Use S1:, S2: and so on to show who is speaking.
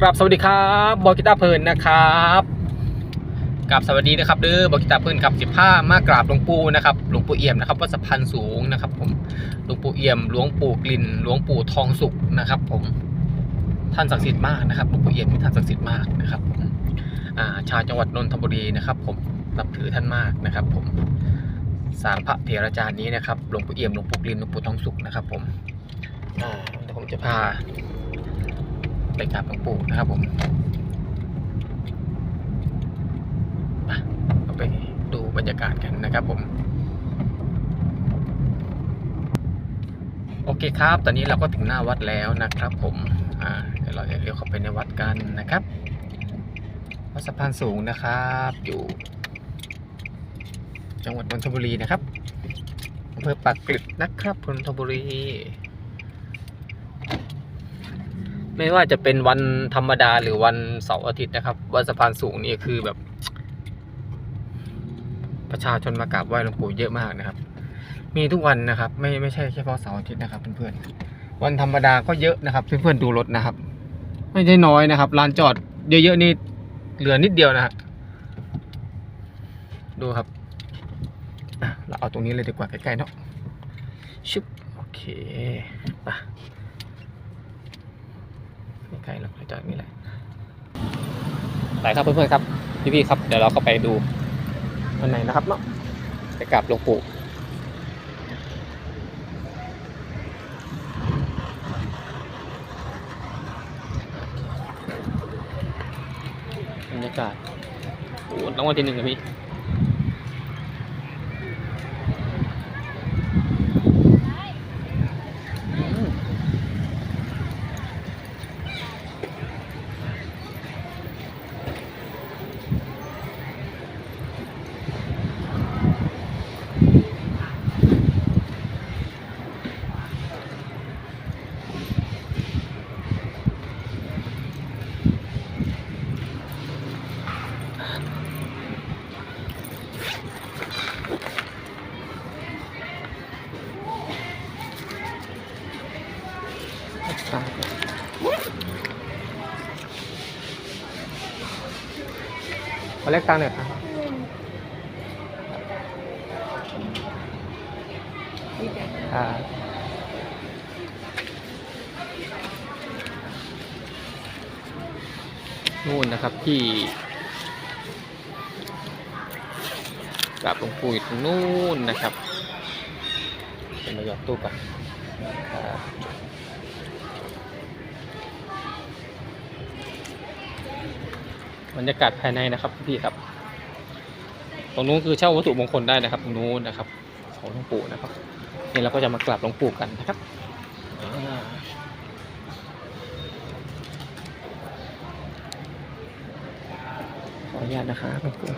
S1: กราบสวัสดีครับบอกิตาเพลินนะครับกราบสวัสดีนะครับเด้อบอกิตาเพลินครับสิบห้ามากราบหลวงปู่นะครับหลวงปู่เอี่ยมนะครับวัดสะพานสูงนะครับ ผมหลวงปู่เอี่ยมหลวงปู่กลิ่นหลวงปู่ทองสุขนะครับ ผมท่านศักดิ์สิทธิ์มากนะครับหลวงปู่เอี่ยมท่านศักดิ์สิทธิ์มากนะครับผมชาวจังหวัดนนทบุรีนะครับ ผมนับถือท่านมากนะครับ ผมสามพระเถระจารย์นี้นะครับหลวงปู่เอี่ยมหลวงปู่กลิ่นหลวงปู่ทองสุขนะครับ ผมเดี๋ยวผมจะพา ไปกราบหลวงปู่นะครับผมมาเราไปดูบรรยากาศกันนะครับผม โอเคครับ ตอนนี้เราก็ถึงหน้าวัดแล้วนะครับผมอ่าเดี๋ยวเราจะเลี้ยวเข้าไปในวัดกันนะครับวัดสะพานสูงนะครับ อยู่ จังหวัดนนทบุรีนะครับอำเภอปากเกร็ดนะครับนนทบุรี ไม่ว่าจะเป็นวันธรรมดาหรือวันเสาร์อาทิตย์นะครับวันสะพานสูงนี่คือแบบ ประชาชนมากราบไหว้หลวงปู่เยอะมากนะครับ มีทุกวันนะครับ ไม่ไม่ใช่แค่เฉพาะเสาร์อาทิตย์นะครับเพื่อนๆวันธรรมดาก็เยอะนะครับเพื่อนๆดูรถนะครับ ไม่ใช่น้อยนะครับลานจอดเยอะๆนี่เหลือนิดเดียวนะฮะดูครับเราเอาตรงนี้เลยดีกว่าใกล้ๆเนาะชุบโอเคไป กลหรอกจากนี้แหละไปครับเพื่อนๆครับพี่ๆครับเดี๋ยวเราก็ไปดูวันไหนนะครับเนาะไปกราบหลวงปู่บรรยากาศโอ้หรางวัลที่หนึ่งอะพี่ ขอเลขตังค์หน่อยครับอ่านู่นนะครับที่กราบหลวงปู่อยู่ตรงนู่นนะครับ เป็นมายอดตู้กันครับ บรรยากาศภายในนะครับพี่ครับ ตรงนู้นคือเช่าวัตถุมงคลได้นะครับ ตรงนู้นนะครับ ของหลวงปู่นะครับนี่เราก็จะมากราบหลวงปู่กันนะครับขออนุญาตนะครับหลวงปู่